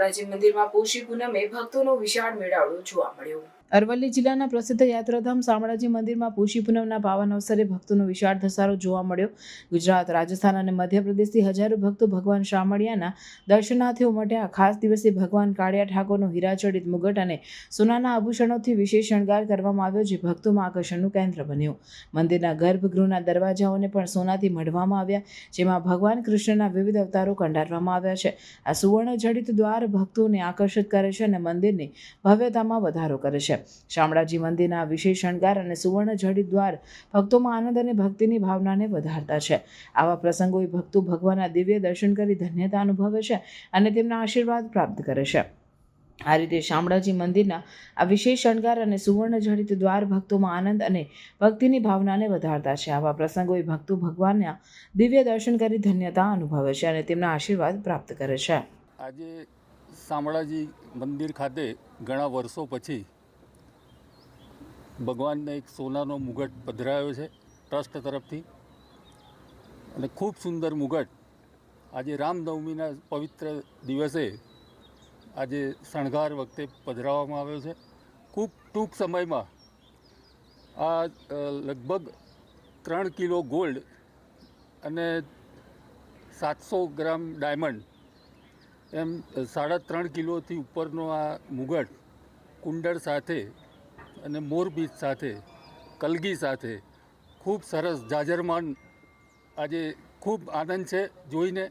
શામળાજી મંદિરમાં પોષી પૂનમે ભક્તોનો વિશાળ મેળાવડો જોવા મળ્યો. અરવલ્લી જિલ્લાના પ્રસિદ્ધ યાત્રાધામ શામળાજી મંદિરમાં પૂષી પૂનમના પાવન અવસરે ભક્તોનો વિશાળ ધસારો જોવા મળ્યો. ગુજરાત, રાજસ્થાન અને મધ્યપ્રદેશથી હજારો ભક્તો ભગવાન શામળિયાના દર્શનાર્થે ઉમટ્યા. ખાસ દિવસે ભગવાન કાળિયા ઠાકોરનો હીરાચડિત મુગટ અને સોનાના આભૂષણોથી વિશેષ શણગાર કરવામાં આવ્યો, જે ભક્તોમાં આકર્ષણનું કેન્દ્ર બન્યું. મંદિરના ગર્ભગૃહના દરવાજાઓને પણ સોનાથી મઢવામાં આવ્યા, જેમાં ભગવાન કૃષ્ણના વિવિધ અવતારો કંડારવામાં આવ્યા છે. આ સુવર્ણ જડિત દ્વાર ભક્તોને આકર્ષિત કરે છે અને મંદિરની ભવ્યતામાં વધારો કરે છે. શામળાજી મંદિરના વિશેષ શણગાર અને સુવર્ણ જડિત દ્વાર ભક્તોમાં આનંદ અને ભક્તિની ભાવનાને વધારતા છે. આવા પ્રસંગોએ ભક્તો ભગવાનના દિવ્ય દર્શન કરી ધન્યતા અનુભવે છે અને તેમના આશીર્વાદ પ્રાપ્ત કરે છે. આ રીતે શામળાજી મંદિરના આ વિશેષ શણગાર અને સુવર્ણ જડિત દ્વાર ભક્તોમાં આનંદ અને ભક્તિની ભાવનાને વધારતા છે. આવા પ્રસંગોએ ભક્તો ભગવાનના દિવ્ય દર્શન કરી ધન્યતા અનુભવે છે અને તેમના આશીર્વાદ પ્રાપ્ત કરે છે. આજે શામળાજી મંદિર ખાતે ઘણા વર્ષો પછી ભગવાનને એક સોનાનો મુગટ પધરાયો છે, ટ્રસ્ટ તરફથી. અને ખૂબ સુંદર મુગટ. આજે રામનવમીના પવિત્ર દિવસે આજે શણગાર વખતે પધરાવવામાં આવ્યો છે. ખૂબ ટૂંક સમયમાં આ લગભગ ત્રણ કિલો ગોલ્ડ અને સાતસો ગ્રામ ડાયમંડ એમ સાડા ત્રણ કિલોથી ઉપરનો આ મુગટ કુંડળ સાથે અને મોરબીચ સાથે કલગી સાથે ખૂબ સરસ જાજરમાન આજે ખૂબ આનંદ છે જોઈને.